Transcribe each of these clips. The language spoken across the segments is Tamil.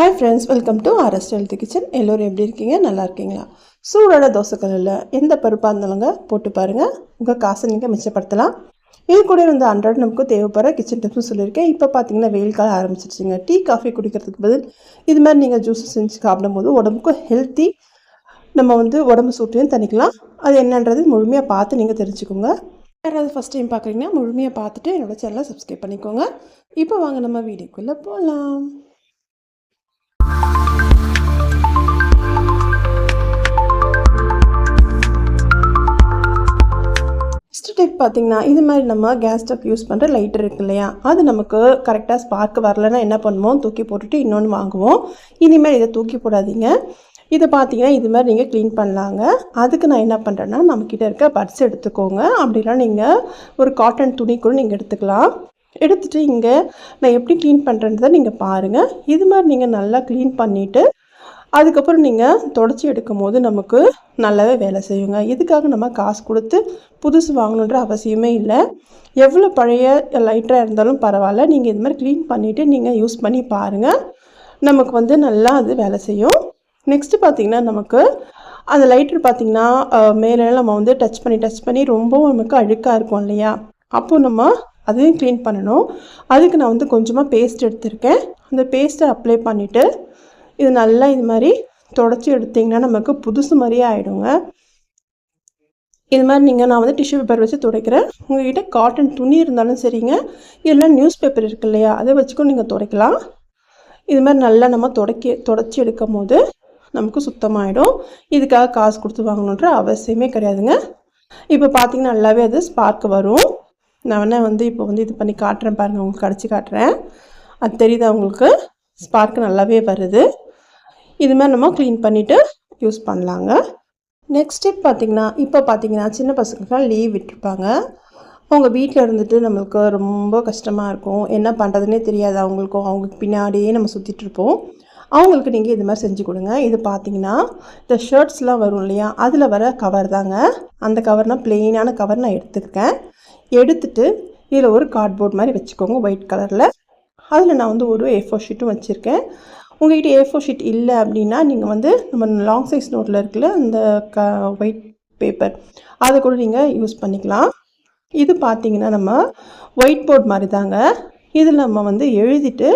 Hi friends welcome to RS health kitchen எல்லோரும் எப்படி இருக்கீங்க? நல்லா இருக்கீங்களா? சூடான தோசைக்கல்லில் எந்த பருப்பாக இருந்தாலுங்க போட்டு பாருங்கள் உங்கள் காசை நீங்கள் மிச்சப்படுத்தலாம். இது கூட இருந்த அன்றாட நமக்கு தேவைப்படுற கிச்சன் டிப்ஸும் சொல்லியிருக்கேன். இப்போ பார்த்தீங்கன்னா வெயில் காலம் ஆரம்பிச்சிருச்சுங்க. டீ காஃபி குடிக்கிறதுக்கு பதில் இது மாதிரி நீங்கள் ஜூஸ் செஞ்சு சாப்பிடும்போது உடம்புக்கும் ஹெல்த்தி நம்ம வந்து உடம்பு சூட்டையும் தணிக்கலாம். அது என்னன்றது முழுமையாக பார்த்து நீங்கள் தெரிஞ்சுக்கோங்க. யாராவது ஃபஸ்ட் டைம் பார்க்குறீங்கன்னா முழுமையாக பார்த்துட்டு என்னோட சேனலை சப்ஸ்கிரைப் பண்ணிக்கோங்க. இப்போ வாங்க நம்ம வீடியோக்குள்ளே போகலாம் ஃபஸ்ட்டு டிப் பார்த்தீங்கன்னா இது மாதிரி நம்ம கேஸ் ஸ்டவ் யூஸ் பண்ணுற லைட்டர் இருக்கு இல்லையா? அது நமக்கு கரெக்டாக ஸ்பார்க் வரலன்னா என்ன பண்ணுவோம்? தூக்கி போட்டுட்டு இன்னொன்று வாங்குவோம். இனிமேல் இதை தூக்கி போடாதீங்க. இதை பார்த்தீங்கன்னா இது மாதிரி நீங்கள் க்ளீன் பண்ணலாங்க. அதுக்கு நான் என்ன பண்ணுறேன்னா நம்மக்கிட்ட இருக்க பட்ஸ் எடுத்துக்கோங்க. அப்படின்னா நீங்கள் ஒரு காட்டன் துணி கூட நீங்கள் எடுத்துக்கலாம். எடுத்துகிட்டு இங்கே நான் எப்படி க்ளீன் பண்ணுறேன்றதை நீங்கள் பாருங்கள் இது மாதிரி நீங்கள் நல்லா க்ளீன் பண்ணிவிட்டு அதுக்கப்புறம் நீங்கள் தொடச்சி எடுக்கும் போது நமக்கு நல்லாவே வேலை செய்யுங்க. இதுக்காக நம்ம காசு கொடுத்து புதுசு வாங்கணுன்ற அவசியமே இல்லை. எவ்வளோ பழைய லைட்டராக இருந்தாலும் பரவாயில்ல. நீங்கள் இது மாதிரி க்ளீன் பண்ணிவிட்டு நீங்கள் யூஸ் பண்ணி பாருங்கள் நமக்கு வந்து நல்லா அது வேலை செய்யும். நெக்ஸ்ட்டு பார்த்திங்கன்னா நமக்கு அந்த லைட்டர் பார்த்திங்கன்னா மேலே நம்ம வந்து டச் பண்ணி டச் பண்ணி ரொம்பவும் நமக்கு அழுக்காக இருக்கும் இல்லையா? அப்போது நம்ம அதையும் க்ளீன் பண்ணணும். அதுக்கு நான் வந்து கொஞ்சமாக பேஸ்ட் எடுத்திருக்கேன். அந்த பேஸ்ட்டை அப்ளை பண்ணிவிட்டு இது நல்லா இது மாதிரி தொடச்சி எடுத்திங்கன்னா நமக்கு புதுசு மாதிரியே ஆகிடுங்க இது மாதிரி நீங்கள் நான் வந்து டிஷ்யூ பேப்பர் வச்சு துடைக்கிறேன். உங்கள்கிட்ட காட்டன் துணி இருந்தாலும் சரிங்க. இல்லை நியூஸ் பேப்பர் இருக்கு இல்லையா அதை வச்சுக்கும் நீங்கள் துடைக்கலாம். இது மாதிரி நல்லா நம்ம தொடக்கி தொடச்சி எடுக்கும் போது நமக்கு சுத்தமாகிடும் இதுக்காக காசு கொடுத்து வாங்கணுன்ற அவசியமே கிடையாதுங்க. இப்போ பார்த்தீங்கன்னா நல்லாவே அது ஸ்பார்க் வரும். நான் வேணால் வந்து இப்போ வந்து இது பண்ணி காட்டுறேன் பாருங்கள் உங்களுக்கு கடிச்சு காட்டுறேன். அது தெரியுதா உங்களுக்கு? ஸ்பார்க் நல்லாவே வருது. இது மாதிரி நம்ம க்ளீன் பண்ணிவிட்டு யூஸ் பண்ணலாங்க. நெக்ஸ்ட் ஸ்டெப் பார்த்திங்கன்னா இப்போ பார்த்தீங்கன்னா சின்ன பசங்களுக்குலாம் லீவ் விட்டுருப்பாங்க. அவங்க வீட்டில் இருந்துட்டு நம்மளுக்கு ரொம்ப கஷ்டமாக இருக்கும். என்ன பண்ணுறதுனே தெரியாது அவங்களுக்கும். அவங்களுக்கு பின்னாடியே நம்ம சுற்றிட்டுருப்போம் அவங்களுக்கு நீங்கள் இது மாதிரி செஞ்சு கொடுங்க. இது பார்த்தீங்கன்னா இந்த ஷர்ட்ஸ்லாம் வரும் இல்லையா? அதில் வர கவர் தாங்க. அந்த கவர்னால் பிளெயினான கவர் நான் எடுத்துருக்கேன். எடுத்துட்டு இதில் ஒரு கார்ட்போர்ட் மாதிரி வச்சுக்கோங்க ஒயிட் கலரில் அதில் நான் வந்து ஒரு ஏ ஷீட்டும் வச்சுருக்கேன். உங்கள்கிட்ட ஏ ஃபோர் ஷீட் இல்லை அப்படின்னா நீங்கள் வந்து நம்ம லாங் சைஸ் நோட்டில் இருக்கிற அந்த க ஒயிட் பேப்பர் அதை கூட நீங்கள் யூஸ் பண்ணிக்கலாம். இது பார்த்தீங்கன்னா நம்ம ஒயிட் போர்ட் மாதிரி தாங்க இதில் நம்ம வந்து எழுதிட்டு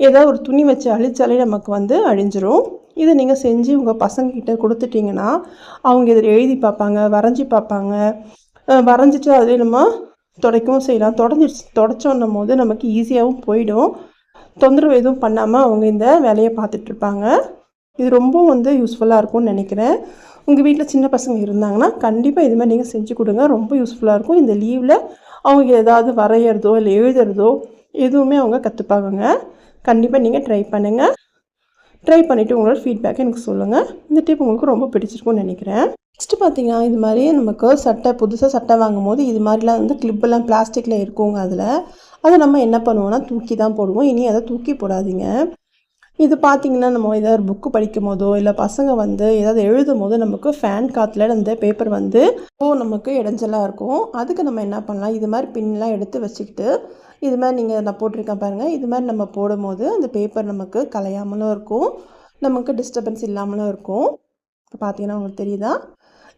ஏதாவது ஒரு துணி வச்சு அழிச்சாலே நமக்கு வந்து அழிஞ்சிரும். இதை நீங்கள் செஞ்சு உங்கள் பசங்கக்கிட்ட கொடுத்துட்டிங்கன்னா அவங்க இதில் எழுதி பார்ப்பாங்க வரைஞ்சி பார்ப்பாங்க. வரைஞ்சிட்டு அதிலே நம்ம துடைக்கவும் செய்யலாம். தொடஞ்சிடுச்சு தொடச்சோன்னும் போது நமக்கு ஈஸியாகவும் போயிடும். தொந்தரவு எதுவும் பண்ணாமல் அவங்க இந்த வேலையை பார்த்துட்ருப்பாங்க இது ரொம்ப வந்து யூஸ்ஃபுல்லாக இருக்கும்னு நினைக்கிறேன். உங்கள் வீட்டில் சின்ன பசங்க இருந்தாங்கன்னா கண்டிப்பாக இது மாதிரி நீங்கள் செஞ்சு கொடுங்க. ரொம்ப யூஸ்ஃபுல்லாக இருக்கும். இந்த லீவில் அவங்க ஏதாவது வரைகிறதோ இல்லை எழுதுறதோ எதுவுமே அவங்க கற்றுப்பாங்க கண்டிப்பாக நீங்கள் ட்ரை பண்ணுங்கள் ட்ரை பண்ணிவிட்டு உங்களோட ஃபீட்பேக் எனக்கு சொல்லுங்கள் இந்த டிப் உங்களுக்கு ரொம்ப பிடிச்சிருக்கும்னு நினைக்கிறேன். நெக்ஸ்ட்டு பார்த்தீங்கன்னா இது மாதிரி நமக்கு சட்டை புதுசாக சட்டை வாங்கும் போது இது மாதிரிலாம் வந்து கிளிப்பெல்லாம் பிளாஸ்டிக்கில் இருக்குங்க அதில். அதை நம்ம என்ன பண்ணுவோம்னா தூக்கி தான் போடுவோம். இனி அதை தூக்கி போடாதீங்க. இது பார்த்திங்கன்னா நம்ம ஏதாவது ஒரு புக்கு படிக்கும் போதோ இல்லை பசங்க வந்து ஏதாவது எழுதும் போது நமக்கு ஃபேன் காற்றுல அந்த பேப்பர் வந்து ஓ நமக்கு இடைஞ்சலாக இருக்கும். அதுக்கு நம்ம என்ன பண்ணலாம்? இது மாதிரி பின்லாம் எடுத்து வச்சுக்கிட்டு இது மாதிரி நீங்கள் நான் போட்டிருக்கேன் பாருங்கள் இது மாதிரி நம்ம போடும்போது அந்த பேப்பர் நமக்கு கலையாமலும் இருக்கும். நமக்கு டிஸ்டர்பன்ஸ் இல்லாமலும் இருக்கும். இப்போ பார்த்தீங்கன்னா உங்களுக்கு தெரியுதா?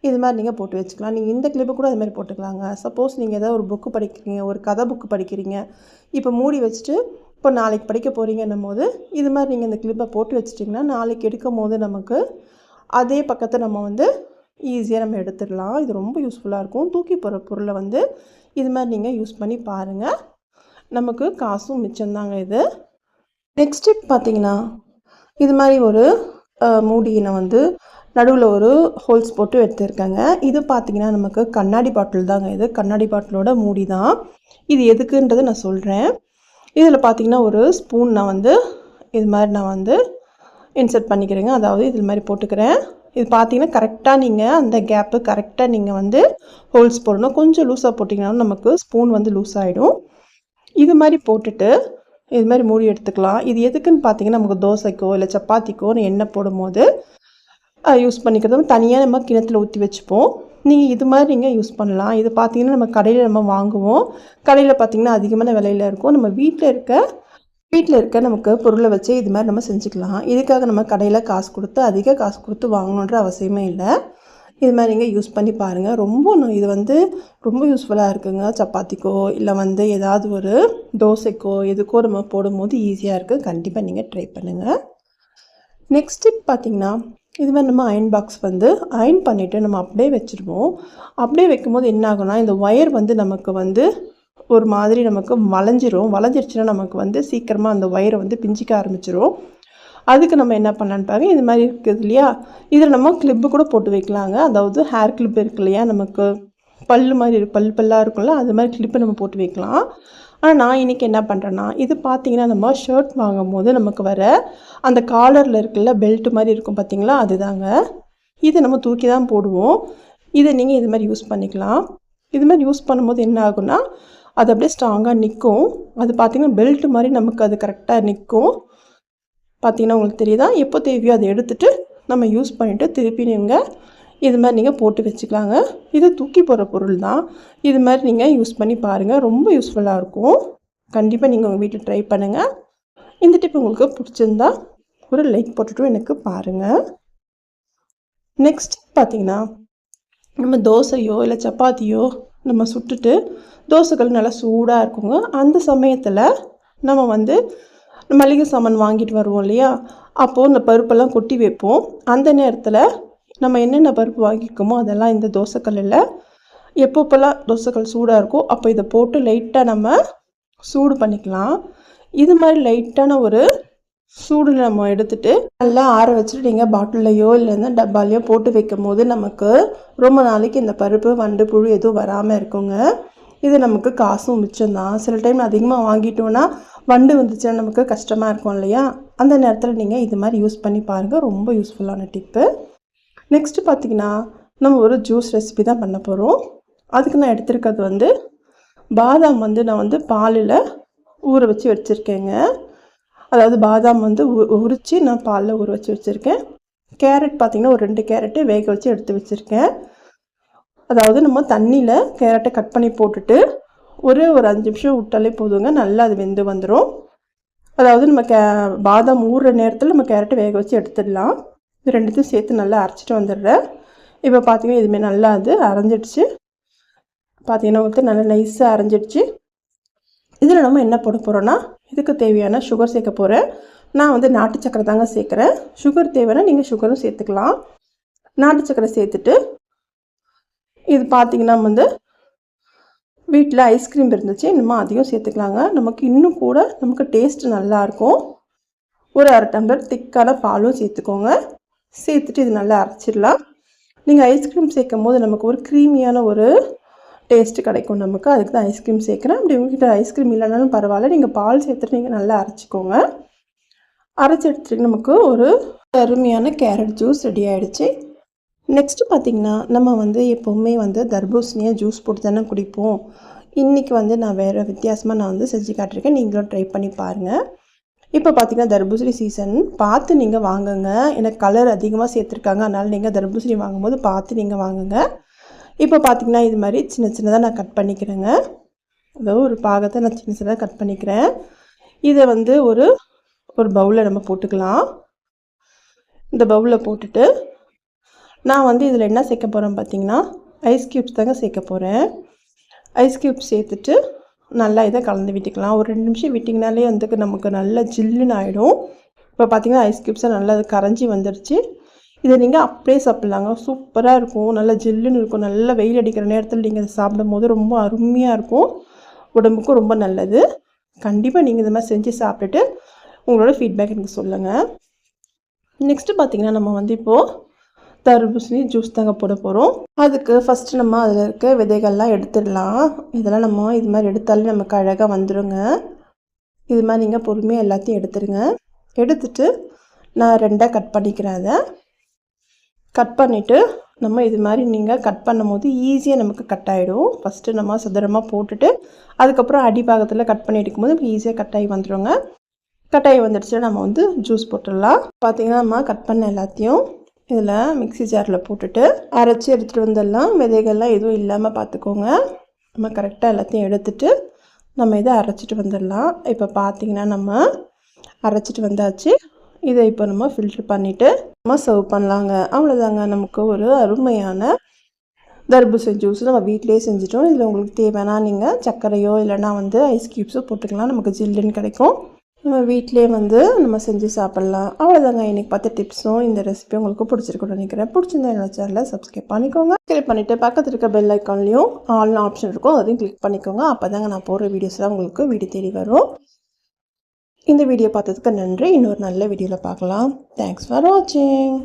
இது மாதிரி நீங்கள் போட்டு வச்சுக்கலாம். நீங்கள் இந்த கிளிப்பு கூட அது மாதிரி போட்டுக்கலாங்க. சப்போஸ் நீங்கள் ஏதாவது ஒரு புக்கு படிக்கிறீங்க ஒரு கதை புக்கு படிக்கிறீங்க. இப்போ மூடி வச்சுட்டு இப்போ நாளைக்கு படிக்க போகிறீங்கன்னும் போது இது மாதிரி நீங்கள் இந்த கிளிப்பை போட்டு வச்சிட்டிங்கன்னா நாளைக்கு எடுக்கும் போது நமக்கு அதே பக்கத்தை நம்ம வந்து ஈஸியாக நம்ம எடுத்துடலாம். இது ரொம்ப யூஸ்ஃபுல்லாக இருக்கும். தூக்கி போகிற பொருளை வந்து இது மாதிரி நீங்கள் யூஸ் பண்ணி பாருங்கள் நமக்கு காசும் மிச்சம்தாங்க இது. நெக்ஸ்ட் பார்த்தீங்கன்னா இது மாதிரி ஒரு மூடியினை வந்து நடுவில் ஒரு ஹோல்ஸ் போட்டு எடுத்துருக்கேங்க. இது பார்த்திங்கன்னா நமக்கு கண்ணாடி பாட்டில் தாங்க இது. கண்ணாடி பாட்டிலோட மூடி தான். இது எதுக்குன்றதை நான் சொல்கிறேன் இதில் பார்த்திங்கன்னா ஒரு ஸ்பூன் நான் வந்து இது மாதிரி நான் வந்து இன்சர்ட் பண்ணிக்கிறேங்க. அதாவது இது மாதிரி போட்டுக்கிறேன். இது பார்த்தீங்கன்னா கரெக்டாக நீங்கள் அந்த கேப்பு கரெக்டாக நீங்கள் வந்து ஹோல்ஸ் போடணும். கொஞ்சம் லூஸாக போட்டிங்கன்னா நமக்கு ஸ்பூன் வந்து லூஸ் ஆகிடும் இது மாதிரி போட்டுட்டு இது மாதிரி மூடி எடுத்துக்கலாம். இது எதுக்குன்னு பார்த்தீங்கன்னா நமக்கு தோசைக்கோ இல்லை சப்பாத்திக்கோ எண்ணெய் போடும்போது யூஸ் பண்ணிக்கிறது தனியாக நம்ம கிணத்துல ஊற்றி வச்சுப்போம். நீங்கள் இது மாதிரி நீங்கள் யூஸ் பண்ணலாம். இது பார்த்தீங்கன்னா நம்ம கடையில் நம்ம வாங்குவோம். கடையில் பார்த்திங்கன்னா அதிகமான விலையில் இருக்கும். நம்ம வீட்டில் இருக்க வீட்டில் இருக்க நமக்கு பொருளை வச்சு இது மாதிரி நம்ம செஞ்சுக்கலாம். இதுக்காக நம்ம கடையில் காசு கொடுத்து அதிக காசு கொடுத்து வாங்கணுன்ற அவசியமே இல்லை. இது மாதிரி நீங்கள் யூஸ் பண்ணி பாருங்கள் ரொம்ப இது வந்து ரொம்ப யூஸ்ஃபுல்லாக இருக்குங்க. சப்பாத்திக்கோ இல்லை வந்து ஏதாவது ஒரு தோசைக்கோ எதுக்கோ நம்ம போடும்போது ஈஸியாக இருக்குது கண்டிப்பாக நீங்கள் ட்ரை பண்ணுங்கள் நெக்ஸ்ட் டிப் பார்த்திங்கன்னா இது மாதிரி நம்ம அயன் பாக்ஸ் வந்து அயன் பண்ணிவிட்டு நம்ம அப்படியே வச்சுருவோம். அப்படியே வைக்கும்போது என்ன ஆகும்னா இந்த ஒயர் வந்து நமக்கு வந்து ஒரு மாதிரி நமக்கு வளைஞ்சிரும். வளைஞ்சிருச்சுன்னா நமக்கு வந்து சீக்கிரமாக அந்த ஒயரை வந்து பிஞ்சிக்க ஆரம்பிச்சிரும். அதுக்கு நம்ம என்ன பண்ணலான்னு பாருங்க. இது மாதிரி இருக்குது இல்லையா? இதில் நம்ம கிளிப்பு கூட போட்டு வைக்கலாங்க. அதாவது ஹேர் கிளிப் இருக்கு இல்லையா? நமக்கு பல்லு மாதிரி பல் பல்லாக இருக்கும்ல அது மாதிரி கிளிப்பை நம்ம போட்டு வைக்கலாம். ஆனால் நான் இன்றைக்கி என்ன பண்ணுறேன்னா இது பார்த்தீங்கன்னா நம்ம ஷர்ட் வாங்கும் போது நமக்கு வர அந்த காலரில் இருக்குல்ல பெல்ட் மாதிரி இருக்கும் பார்த்தீங்களா அதுதாங்க. இதை நம்ம தூக்கி தான் போடுவோம். இதை நீங்கள் இது மாதிரி யூஸ் பண்ணிக்கலாம். இது மாதிரி யூஸ் பண்ணும்போது என்ன ஆகும்னா அது அப்படியே ஸ்ட்ராங்காக நிற்கும் அது பார்த்தீங்கன்னா பெல்ட் மாதிரி நமக்கு அது கரெக்டாக நிற்கும் பார்த்திங்கன்னா உங்களுக்கு தெரியுதா? எப்போ தேவையோ அதை எடுத்துட்டு நம்ம யூஸ் பண்ணிவிட்டு திருப்பி நீங்கள் இது மாதிரி நீங்கள் போட்டு வச்சுக்கலாங்க. இது தூக்கி போகிற பொருள் தான். இது மாதிரி நீங்கள் யூஸ் பண்ணி பாருங்கள் ரொம்ப யூஸ்ஃபுல்லாக இருக்கும். கண்டிப்பாக நீங்கள் உங்கள் வீட்டில் ட்ரை பண்ணுங்கள் இந்த டிப் உங்களுக்கு பிடிச்சிருந்தா ஒரு லைக் போட்டுட்டும் எனக்கு பாருங்கள் நெக்ஸ்ட் பார்த்தீங்கன்னா நம்ம தோசையோ இல்லை சப்பாத்தியோ நம்ம சுட்டுட்டு தோசைகள் நல்லா சூடாக இருக்குங்க. அந்த சமயத்தில் நம்ம வந்து மளிகை சாமான் வாங்கிட்டு வருவோம் இல்லையா? அப்போது இந்த பருப்பெல்லாம் கொட்டி வைப்போம். அந்த நேரத்தில் நம்ம என்னென்ன பருப்பு வாங்கிக்கோமோ அதெல்லாம் இந்த தோசைக்கல்லில். எப்பப்போல்லாம் தோசைக்கல் சூடாக இருக்கோ அப்போ இதை போட்டு லைட்டாக நம்ம சூடு பண்ணிக்கலாம். இது மாதிரி லைட்டான ஒரு சூடு நம்ம எடுத்துகிட்டு நல்லா ஆற வச்சுட்டு நீங்கள் பாட்டில்லையோ இல்லைன்னா டப்பாலையோ போட்டு வைக்கும் போது நமக்கு ரொம்ப நாளைக்கு இந்த பருப்பு வண்டு புழு எதுவும் வராமல் இருக்குங்க. இது நமக்கு காசும் மிச்சம்தான் சில டைம் அதிகமாக வாங்கிட்டோன்னா வண்டு வந்துச்சுன்னா நமக்கு கஷ்டமாக இருக்கும் இல்லையா? அந்த நேரத்தில் நீங்கள் இது மாதிரி யூஸ் பண்ணி பாருங்கள் ரொம்ப யூஸ்ஃபுல்லான டிப்பு. நெக்ஸ்ட்டு பார்த்தீங்கன்னா நம்ம ஒரு ஜூஸ் ரெசிபி தான் பண்ண போகிறோம் அதுக்கு நான் எடுத்திருக்கிறது வந்து பாதாம் வந்து நான் வந்து பாலில் ஊற வச்சு வச்சுருக்கேங்க. அதாவது பாதாம் வந்து உ- உரித்து நான் பாலில் ஊற வச்சு வச்சுருக்கேன். கேரட் பார்த்திங்கன்னா ஒரு ரெண்டு கேரட்டு வேக வச்சு எடுத்து வச்சுருக்கேன். அதாவது நம்ம தண்ணியில் கேரட்டை கட் பண்ணி போட்டுட்டு ஒரு ஒரு அஞ்சு நிமிஷம் விட்டாலே போதுங்க. நல்லா அது வெந்து வந்துடும் அதாவது நம்ம கே பாதாம் ஊறுற நேரத்தில் நம்ம கேரட்டை வேக வச்சு எடுத்துடலாம். இது ரெண்டுத்தையும் சேர்த்து நல்லா அரைச்சிட்டு வந்துடுறேன். இப்போ பார்த்தீங்கன்னா இதுமாரி நல்லா அது அரைஞ்சிடுச்சு. பார்த்தீங்கன்னா உங்களுக்கு நல்லா நைஸாக அரைஞ்சிடுச்சு. இதில் நம்ம என்ன போட போகிறோன்னா இதுக்கு தேவையான சுகர் சேர்க்க போகிறேன் நான் வந்து நாட்டு சக்கரை தாங்க சேர்க்குறேன். சுகர் தேவைன்னா நீங்கள் சுகரும் சேர்த்துக்கலாம். நாட்டு சக்கரை சேர்த்துட்டு இது பார்த்தீங்கன்னா வந்து வீட்டில் ஐஸ்கிரீம் இருந்துச்சு இன்னும் அதையும் சேர்த்துக்கலாங்க. நமக்கு இன்னும் கூட நமக்கு டேஸ்ட் நல்லாயிருக்கும் ஒரு அரை டம்ளர் திக்கான பாலும் சேர்த்துக்கோங்க. சேர்த்துட்டு இது நல்லா அரைச்சிடலாம். நீங்கள் ஐஸ்கிரீம் சேர்க்கும் போது நமக்கு ஒரு க்ரீமியான ஒரு டேஸ்ட்டு கிடைக்கும் நமக்கு. அதுக்கு தான் ஐஸ்கிரீம் சேர்க்குறேன். அப்படி உங்ககிட்ட ஐஸ்கிரீம் இல்லைனாலும் பரவாயில்ல. நீங்கள் பால் சேர்த்துட்டு நீங்கள் நல்லா அரைச்சிக்கோங்க. அரைச்சி எடுத்துட்டு நமக்கு ஒரு அருமையான கேரட் ஜூஸ் ரெடி ஆகிடுச்சு நெக்ஸ்ட்டு பார்த்திங்கன்னா நம்ம வந்து எப்போவுமே வந்து தர்பூசணியை ஜூஸ் போட்டு தானே குடிப்போம். இன்றைக்கி வந்து நான் வேறு வித்தியாசமாக நான் வந்து செஞ்சு காட்டியிருக்கேன். நீங்களும் ட்ரை பண்ணி பாருங்கள் இப்போ பார்த்தீங்கன்னா தர்பூசணி சீசன் பார்த்து நீங்கள் வாங்குங்க. எனக்கு கலர் அதிகமாக சேர்த்துருக்காங்க. அதனால் நீங்கள் தர்பூசணி வாங்கும்போது பார்த்து நீங்கள் வாங்குங்க. இப்போ பார்த்தீங்கன்னா இது மாதிரி சின்ன சின்னதாக நான் கட் பண்ணிக்கிறேங்க. அதாவது ஒரு பாகத்தை நான் சின்ன சின்னதாக கட் பண்ணிக்கிறேன். இதை வந்து ஒரு ஒரு பவுலில் நம்ம போட்டுக்கலாம். இந்த பவுலில் போட்டுட்டு நான் வந்து இதில் என்ன சேர்க்க போகிறேன் பார்த்தீங்கன்னா ஐஸ் க்யூப்ஸ் தாங்க சேர்க்க போகிறேன் ஐஸ் க்யூப் சேர்த்துட்டு நல்லா இதை கலந்து விட்டுக்கலாம். ஒரு ரெண்டு நிமிஷம் விட்டிங்கனாலே வந்து நமக்கு நல்லா ஜில்லுன்னு ஆகிடும் இப்போ பார்த்தீங்கன்னா ஐஸ் க்யூப்ஸை நல்லா அது கரைஞ்சி வந்துடுச்சு இதை நீங்கள் அப்படியே சாப்பிட்லாங்க. சூப்பராக இருக்கும். நல்லா ஜில்லுன்னு இருக்கும். நல்லா வெயில் அடிக்கிற நேரத்தில் நீங்கள் இதை சாப்பிடும் போது ரொம்ப அருமையாக இருக்கும். உடம்புக்கும் ரொம்ப நல்லது. கண்டிப்பாக நீங்கள் இந்த மாதிரி செஞ்சு சாப்பிட்டுட்டு உங்களோட ஃபீட்பேக் எனக்கு சொல்லுங்கள் நெக்ஸ்ட்டு பார்த்தீங்கன்னா நம்ம வந்து இப்போது தர்பூசணி ஜூஸ் தாங்க போட போகிறோம் அதுக்கு ஃபஸ்ட்டு நம்ம அதில் இருக்க விதைகள்லாம் எடுத்துடலாம். இதெல்லாம் நம்ம இது மாதிரி எடுத்தாலே நமக்கு அழகாக வந்துடுங்க இது மாதிரி நீங்கள் பொறுமையாக எல்லாத்தையும் எடுத்துருங்க. எடுத்துட்டு நான் ரெண்டாக கட் பண்ணிக்கிறேன் அதை. கட் பண்ணிவிட்டு நம்ம இது மாதிரி நீங்கள் கட் பண்ணும் போது ஈஸியாக நமக்கு கட் ஆகிடும் ஃபஸ்ட்டு நம்ம சுதரமாக போட்டுட்டு அதுக்கப்புறம் அடிபாகத்தில் கட் பண்ணி எடுக்கும்போது நமக்கு ஈஸியாக கட் ஆகி வந்துடுங்க கட் ஆகி வந்துடுச்சு நம்ம வந்து ஜூஸ் போட்டுடலாம். பார்த்திங்கன்னா நம்ம கட் பண்ண எல்லாத்தையும் இதில் மிக்ஸி ஜாரில் போட்டுட்டு அரைச்சி எடுத்துகிட்டு வந்துடலாம் விதைகள்லாம் எதுவும் இல்லாமல் பார்த்துக்கோங்க. நம்ம கரெக்டாக எல்லாத்தையும் எடுத்துட்டு நம்ம இதை அரைச்சிட்டு வந்துடலாம் இப்போ பார்த்திங்கன்னா நம்ம அரைச்சிட்டு வந்தாச்சு. இதை இப்போ நம்ம ஃபில்ட்ரு பண்ணிவிட்டு நம்ம சர்வ் பண்ணலாங்க. அவ்வளோதாங்க நமக்கு ஒரு அருமையான தர்பூசணி ஜூஸ் நம்ம வீட்டிலே செஞ்சுட்டோம். இதில் உங்களுக்கு தேவைன்னா நீங்கள் சர்க்கரையோ இல்லைனா வந்து ஐஸ் க்யூப்ஸோ போட்டுக்கலாம். நமக்கு ஜில்லுன்னு கிடைக்கும். நம்ம வீட்டிலே வந்து நம்ம செஞ்சு சாப்பிட்லாம். அவ்வளோதாங்க இன்றைக்கி பார்த்த டிப்ஸும் இந்த ரெசிபி உங்களுக்கு பிடிச்சிருக்குன்னு நினைக்கிறேன். பிடிச்சிருந்தா என்னோட சேனலை சப்ஸ்கிரைப் பண்ணிக்கோங்க. சப்ஸ்கிரைப் பண்ணிவிட்டு பக்கத்தில் இருக்க பெல் ஐக்கான்லேயும் ஆன்லைன் ஆப்ஷன் இருக்கும். அதையும் கிளிக் பண்ணிக்கோங்க. அப்போ தாங்க நான் போடுற வீடியோஸ்லாம் உங்களுக்கு வீடு தேடி வரும். இந்த வீடியோ பார்த்ததுக்கு நன்றி. இன்னொரு நல்ல வீடியோவில் பார்க்கலாம். தேங்க்ஸ் ஃபார் வாட்சிங்